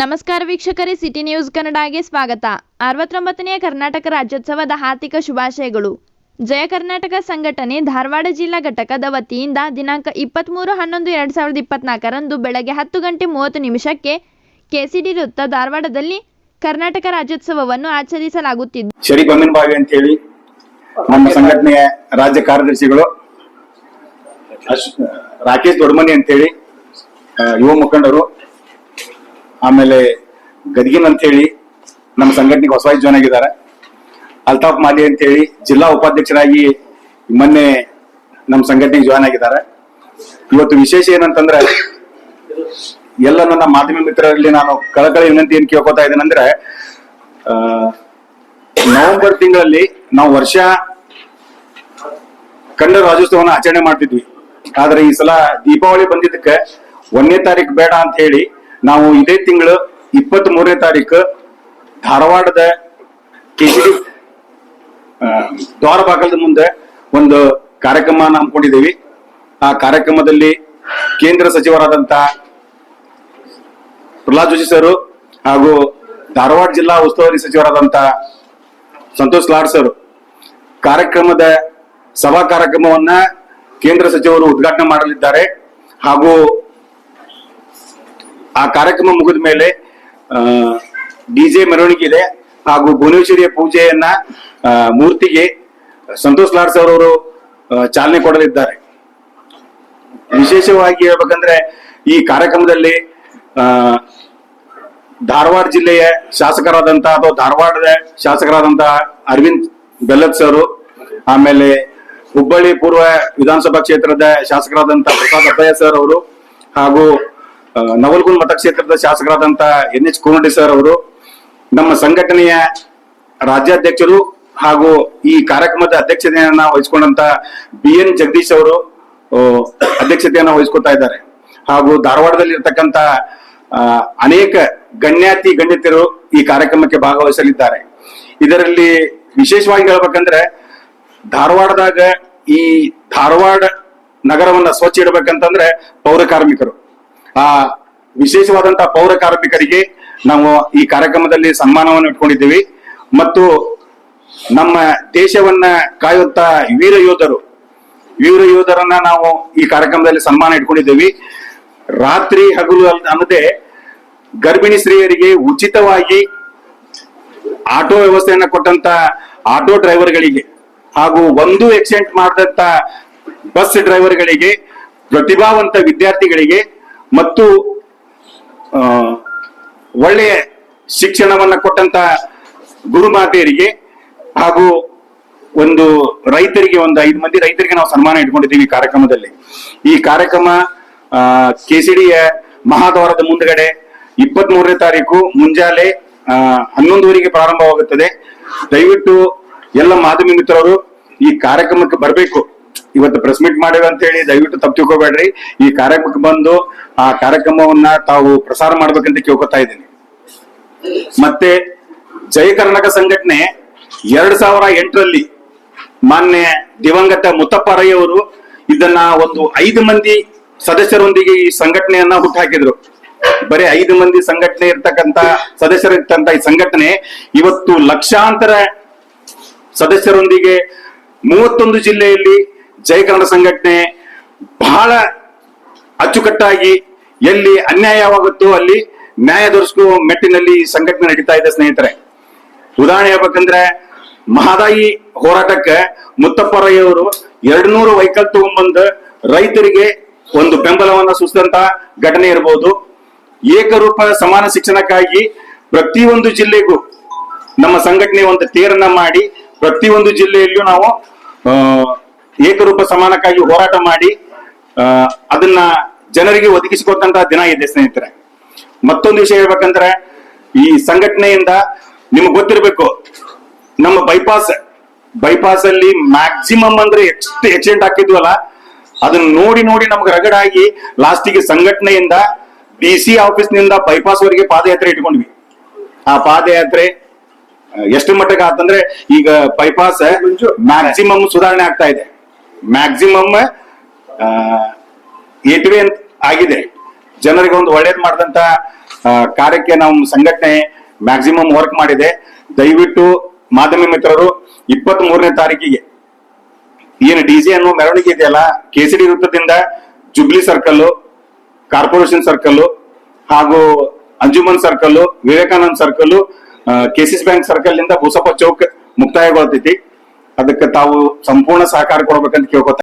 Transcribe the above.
ನಮಸ್ಕಾರ ವೀಕ್ಷಕರೇ city news ಕನ್ನಡಗೆ ಸ್ವಾಗತ. ಅರವತ್ತೊಂಬತ್ತನೆಯ ಕರ್ನಾಟಕ ರಾಜ್ಯೋತ್ಸವದ ಹಾರ್ದಿಕ ಶುಭಾಶಯಗಳು. ಜಯ ಕರ್ನಾಟಕ ಸಂಘಟನೆ ಧಾರವಾಡ ಜಿಲ್ಲಾ ಘಟಕದ ವತಿಯಿಂದ ದಿನಾಂಕ ಇಪ್ಪತ್ತ್ಮೂರು ಹನ್ನೊಂದು ಎರಡು ಸಾವಿರದ ಇಪ್ಪತ್ನಾಲ್ಕರಂದು ಬೆಳಗ್ಗೆ ಹತ್ತು ಗಂಟೆ ಮೂವತ್ತು ನಿಮಿಷಕ್ಕೆ ಕೆಸಿಡಿ ವೃತ್ತ ಧಾರವಾಡದಲ್ಲಿ ಕರ್ನಾಟಕ ರಾಜ್ಯೋತ್ಸವವನ್ನು ಆಚರಿಸಲಾಗುತ್ತಿದ್ದು. ಶರಿ ಬಾವಿ ಅಂತ ಹೇಳಿ ನಮ್ಮ ಸಂಘಟನೆಯ ರಾಜ್ಯ ಕಾರ್ಯದರ್ಶಿಗಳು ರಾಕೇಶ್ ದೊಡ್ಮನಿ ಅಂತ ಹೇಳಿ ಆ, ಯುವ ಮುಖಂಡರು ಆಮೇಲೆ ಗದಗಿನ್ ಅಂತ ಹೇಳಿ ನಮ್ಮ ಸಂಘಟನೆಗೆ ಹೊಸವಾಗಿ ಜಾಯ್ನ್ ಆಗಿದ್ದಾರೆ. ಅಲ್ತಾಫ್ ಮಾಲಿ ಅಂತ ಹೇಳಿ ಜಿಲ್ಲಾ ಉಪಾಧ್ಯಕ್ಷರಾಗಿ ಮೊನ್ನೆ ನಮ್ಮ ಸಂಘಟನೆಗೆ ಜಾಯ್ನ್ ಆಗಿದ್ದಾರೆ. ಇವತ್ತು ವಿಶೇಷ ಏನಂತಂದ್ರೆ ಎಲ್ಲ ನನ್ನ ಮಾಧ್ಯಮ ಮಿತ್ರರಲ್ಲಿ ನಾನು ಕಳಕಳಿ ವಿನಂತಿ ಏನ್ ಕೇಳ್ಕೊತಾ ಇದ್ದೇನೆ ಅಂದ್ರೆ ನವೆಂಬರ್ ತಿಂಗಳಲ್ಲಿ ನಾವು ವರ್ಷ ಕನ್ನಡ ರಾಜ್ಯೋತ್ಸವನ ಆಚರಣೆ ಮಾಡ್ತಿದ್ವಿ. ಆದ್ರೆ ಈ ಸಲ ದೀಪಾವಳಿ ಬಂದಿದ್ದಕ್ಕೆ ಒಂದನೇ ತಾರೀಕು ಬೇಡ ಅಂತ ಹೇಳಿ ನಾವು ಇದೇ ತಿಂಗಳು ಇಪ್ಪತ್ತ್ ಮೂರನೇ ತಾರೀಕು ಧಾರವಾಡದ ಕೆಜಿಡಿ ದ್ವಾರ ಮುಂದೆ ಒಂದು ಕಾರ್ಯಕ್ರಮ ಹಮ್ಮಿಕೊಂಡಿದ್ದೀವಿ. ಆ ಕಾರ್ಯಕ್ರಮದಲ್ಲಿ ಕೇಂದ್ರ ಸಚಿವರಾದಂತ ಪ್ರಹ್ಲಾದ್ ಜೋಶಿ ಸರ್ ಹಾಗೂ ಧಾರವಾಡ ಜಿಲ್ಲಾ ಉಸ್ತುವಾರಿ ಸಚಿವರಾದಂತ ಸಂತೋಷ್ ಲಾಡ್ ಸರ್ ಕಾರ್ಯಕ್ರಮದ ಸಭಾ ಕಾರ್ಯಕ್ರಮವನ್ನ ಕೇಂದ್ರ ಸಚಿವರು ಉದ್ಘಾಟನೆ ಮಾಡಲಿದ್ದಾರೆ. ಹಾಗೂ ಆ ಕಾರ್ಯಕ್ರಮ ಮುಗಿದ ಮೇಲೆ ಡಿಜೆ ಮೆರವಣಿಗೆ ಇದೆ ಹಾಗೂ ಭುವನೇಶ್ವರಿಯ ಪೂಜೆಯನ್ನ ಮೂರ್ತಿಗೆ ಸಂತೋಷ್ ಲಾಡ್ ಸರ್ ಅವರು ಚಾಲನೆ ಕೊಡಲಿದ್ದಾರೆ. ವಿಶೇಷವಾಗಿ ಹೇಳ್ಬೇಕಂದ್ರೆ ಈ ಕಾರ್ಯಕ್ರಮದಲ್ಲಿ ಧಾರವಾಡ ಜಿಲ್ಲೆಯ ಶಾಸಕರಾದಂತಹ ಅಥವಾ ಧಾರವಾಡದ ಶಾಸಕರಾದಂತಹ ಅರವಿಂದ್ ಬೆಲ್ಲದ್ ಸರ್, ಆಮೇಲೆ ಹುಬ್ಬಳ್ಳಿ ಪೂರ್ವ ವಿಧಾನಸಭಾ ಕ್ಷೇತ್ರದ ಶಾಸಕರಾದಂತಹ ಪ್ರಸಾದ್ ಅಬ್ಬಯ್ಯ ಸರ್ ಅವರು ಹಾಗೂ ನವಲ್ಗುಂದ್ ಮತಕ್ಷೇತ್ರದ ಶಾಸಕರಾದಂತ ಎನ್ ಎಚ್ ಕೋನಡಿ ಸರ್ ಅವರು ನಮ್ಮ ಸಂಘಟನೆಯ ರಾಜ್ಯಾಧ್ಯಕ್ಷರು ಹಾಗೂ ಈ ಕಾರ್ಯಕ್ರಮದ ಅಧ್ಯಕ್ಷತೆಯನ್ನ ವಹಿಸಿಕೊಂಡಂತ ಬಿ ಎನ್ ಜಗದೀಶ್ ಅವರು ಅಧ್ಯಕ್ಷತೆಯನ್ನ ವಹಿಸ್ಕೊತಾ ಇದ್ದಾರೆ. ಹಾಗೂ ಧಾರವಾಡದಲ್ಲಿ ಇರತಕ್ಕಂತ ಅನೇಕ ಗಣ್ಯಾತಿ ಗಣ್ಯತೆಯರು ಈ ಕಾರ್ಯಕ್ರಮಕ್ಕೆ ಭಾಗವಹಿಸಲಿದ್ದಾರೆ. ಇದರಲ್ಲಿ ವಿಶೇಷವಾಗಿ ಹೇಳ್ಬೇಕಂದ್ರೆ ಧಾರವಾಡದಾಗ ಈ ಧಾರವಾಡ ನಗರವನ್ನ ಸ್ವಚ್ಛ ಇಡಬೇಕಂತಂದ್ರೆ ಪೌರ ಕಾರ್ಮಿಕರು. ಆ ವಿಶೇಷವಾದಂತಹ ಪೌರ ಕಾರ್ಮಿಕರಿಗೆ ನಾವು ಈ ಕಾರ್ಯಕ್ರಮದಲ್ಲಿ ಸನ್ಮಾನವನ್ನು ಇಟ್ಕೊಂಡಿದ್ದೀವಿ. ಮತ್ತು ನಮ್ಮ ದೇಶವನ್ನ ಕಾಯುವಂತ ವೀರ ಯೋಧರು, ವೀರ ಯೋಧರನ್ನ ನಾವು ಈ ಕಾರ್ಯಕ್ರಮದಲ್ಲಿ ಸನ್ಮಾನ ಇಟ್ಕೊಂಡಿದ್ದೀವಿ. ರಾತ್ರಿ ಹಗಲು ಅನ್ನದೆ ಗರ್ಭಿಣಿ ಸ್ತ್ರೀಯರಿಗೆ ಉಚಿತವಾಗಿ ಆಟೋ ವ್ಯವಸ್ಥೆಯನ್ನ ಕೊಟ್ಟಂತ ಆಟೋ ಡ್ರೈವರ್ಗಳಿಗೆ ಹಾಗೂ ಒಂದು ಎಕ್ಸೆಂಟ್ ಮಾಡಿದಂತ ಬಸ್ ಡ್ರೈವರ್ಗಳಿಗೆ, ಪ್ರತಿಭಾವಂತ ವಿದ್ಯಾರ್ಥಿಗಳಿಗೆ ಮತ್ತು ಒಳ್ಳೆಯ ಶಿಕ್ಷಣವನ್ನ ಕೊಟ್ಟಂತ ಗುರುಮಾತೆಯರಿಗೆ ಹಾಗೂ ಒಂದು ರೈತರಿಗೆ ಒಂದು ಐದು ಮಂದಿ ರೈತರಿಗೆ ನಾವು ಸನ್ಮಾನ ಇಟ್ಕೊಂಡಿದ್ದೀವಿ ಈ ಕಾರ್ಯಕ್ರಮದಲ್ಲಿ. ಈ ಕಾರ್ಯಕ್ರಮ ಕೆಸಿಡಿಯ ಮಹಾದ್ವಾರದ ಮುಂದಗಡೆ ಇಪ್ಪತ್ತ್ ಮೂರನೇ ತಾರೀಕು ಮುಂಜಾನೆ ಹನ್ನೊಂದುವರೆಗೆ ಪ್ರಾರಂಭವಾಗುತ್ತದೆ. ದಯವಿಟ್ಟು ಎಲ್ಲ ಮಾಧ್ಯಮ ಮಿತ್ರರು ಈ ಕಾರ್ಯಕ್ರಮಕ್ಕೆ ಬರಬೇಕು. ಇವತ್ತು ಪ್ರೆಸ್ ಮೀಟ್ ಮಾಡಿವೆ ಅಂತ ಹೇಳಿ ದಯವಿಟ್ಟು ತಪ್ಪು ತಿಳ್ಕೊಬೇಡ್ರಿ. ಈ ಕಾರ್ಯಕ್ರಮಕ್ಕೆ ಬಂದು ಆ ಕಾರ್ಯಕ್ರಮವನ್ನ ತಾವು ಪ್ರಸಾರ ಮಾಡ್ಬೇಕಂತ ಕೇಳ್ಕೊತಾ ಇದ್ದೀನಿ. ಮತ್ತೆ ಜಯ ಕರ್ನಾಟಕ ಸಂಘಟನೆ ಎರಡ್ ಸಾವಿರ ಎಂಟರಲ್ಲಿ ಮಾನ್ಯ ದಿವಂಗತ ಮುತ್ತಪ್ಪ ರೈ ಅವರು ಇದನ್ನ ಒಂದು ಐದು ಮಂದಿ ಸದಸ್ಯರೊಂದಿಗೆ ಈ ಸಂಘಟನೆಯನ್ನ ಹುಟ್ಟುಹಾಕಿದ್ರು ಬರೀ ಐದು ಮಂದಿ ಸಂಘಟನೆ ಇರ್ತಕ್ಕಂತ ಸದಸ್ಯರಿರ್ತಂತ ಈ ಸಂಘಟನೆ ಇವತ್ತು ಲಕ್ಷಾಂತರ ಸದಸ್ಯರೊಂದಿಗೆ ಮೂವತ್ತೊಂದು ಜಿಲ್ಲೆಯಲ್ಲಿ ಜಯ ಕನ್ನಡ ಸಂಘಟನೆ ಬಹಳ ಅಚ್ಚುಕಟ್ಟಾಗಿ ಎಲ್ಲಿ ಅನ್ಯಾಯವಾಗುತ್ತೋ ಅಲ್ಲಿ ನ್ಯಾಯ ದೊರಕಿಸುವ ಮೆಟ್ಟಿನಲ್ಲಿ ಸಂಘಟನೆ ನಡೀತಾ ಇದೆ, ಸ್ನೇಹಿತರೆ. ಉದಾಹರಣೆ ಹೇಳ್ಬೇಕಂದ್ರೆ, ಮಹದಾಯಿ ಹೋರಾಟಕ್ಕೆ ಮುತ್ತಪ್ಪರಯ್ಯವರು ರೈ ಅವರು ಎರಡ್ ನೂರು ವೆಹಿಕಲ್ ತಗೊಂಡ್ಬಂದು ರೈತರಿಗೆ ಒಂದು ಬೆಂಬಲವನ್ನ ಸೂಚಿಸಿದಂತ ಘಟನೆ ಇರಬಹುದು ಏಕರೂಪ ಸಮಾನ ಶಿಕ್ಷಣಕ್ಕಾಗಿ ಪ್ರತಿಯೊಂದು ಜಿಲ್ಲೆಗೂ ನಮ್ಮ ಸಂಘಟನೆ ಒಂದು ತೇರನ್ನ ಮಾಡಿ ಪ್ರತಿಯೊಂದು ಜಿಲ್ಲೆಯಲ್ಲೂ ನಾವು ಏಕರೂಪ ಸಮಾನಕ್ಕಾಗಿ ಹೋರಾಟ ಮಾಡಿ ಅದನ್ನ ಜನರಿಗೆ ಒದಗಿಸಿಕೊಟ್ಟಂತಹ ದಿನ ಇದೆ ಸ್ನೇಹಿತರೆ. ಮತ್ತೊಂದು ವಿಷಯ ಹೇಳ್ಬೇಕಂದ್ರೆ ಈ ಸಂಘಟನೆಯಿಂದ ನಿಮ್ಗೆ ಗೊತ್ತಿರಬೇಕು ನಮ್ಮ ಬೈಪಾಸ್ ಬೈಪಾಸ್ ಅಲ್ಲಿ ಮ್ಯಾಕ್ಸಿಮಮ್ ಅಂದ್ರೆ ಎಷ್ಟು ಎಕ್ಸಿಡೆಂಟ್ ಹಾಕಿದ್ವಲ್ಲ ಅದನ್ನ ನೋಡಿ ನೋಡಿ ನಮ್ಗೆ ರಗಡಾಗಿ ಲಾಸ್ಟಿಗೆ ಸಂಘಟನೆಯಿಂದ ಡಿ ಸಿ ಆಫೀಸ್ನಿಂದ ಬೈಪಾಸ್ ವರೆಗೆ ಪಾದಯಾತ್ರೆ ಇಟ್ಕೊಂಡ್ವಿ. ಆ ಪಾದಯಾತ್ರೆ ಎಷ್ಟು ಮಟ್ಟಕ್ಕೆ ಆತಂದ್ರೆ ಈಗ ಬೈಪಾಸ್ ಮ್ಯಾಕ್ಸಿಮಮ್ ಸುಧಾರಣೆ ಆಗ್ತಾ ಇದೆ. ಮ್ಯಾಕ್ಸಿಮಮ್ ಏಟ್ವೆ ಅಂತ ಆಗಿದೆ. ಜನರಿಗೆ ಒಂದು ಒಳ್ಳೇದ್ ಮಾಡಿದಂತ ಕಾರ್ಯಕ್ಕೆ ನಮ್ಮ ಸಂಘಟನೆ ಮ್ಯಾಕ್ಸಿಮಮ್ ವರ್ಕ್ ಮಾಡಿದೆ. ದಯವಿಟ್ಟು ಮಾಧ್ಯಮ ಮಿತ್ರರು ಇಪ್ಪತ್ತ್ ಮೂರನೇ ತಾರೀಕಿಗೆ, ಏನು ಡಿ ಜೆ ಅನ್ನೋ ಮೆರವಣಿಗೆ ಇದೆಯಲ್ಲ ಕೆಸಿಡಿ ವೃತ್ತದಿಂದ ಜುಬ್ಲಿ ಸರ್ಕಲ್ ಕಾರ್ಪೊರೇಷನ್ ಸರ್ಕಲ್ ಹಾಗೂ Anjuman circle Vivekananda circle ಕೆಸಿಸ್ bank ಸರ್ಕಲ್ನಿಂದ ಬುಸಪ್ಪ ಚೌಕ್ ಮುಕ್ತಾಯಗೊಳ್ತೈತಿ. ಅದಕ್ಕೆ ತಾವು ಸಂಪೂರ್ಣ ಸಹಕಾರ ಕೊಡ್ಬೇಕಂತ ಕೇಳ್ಕೊತ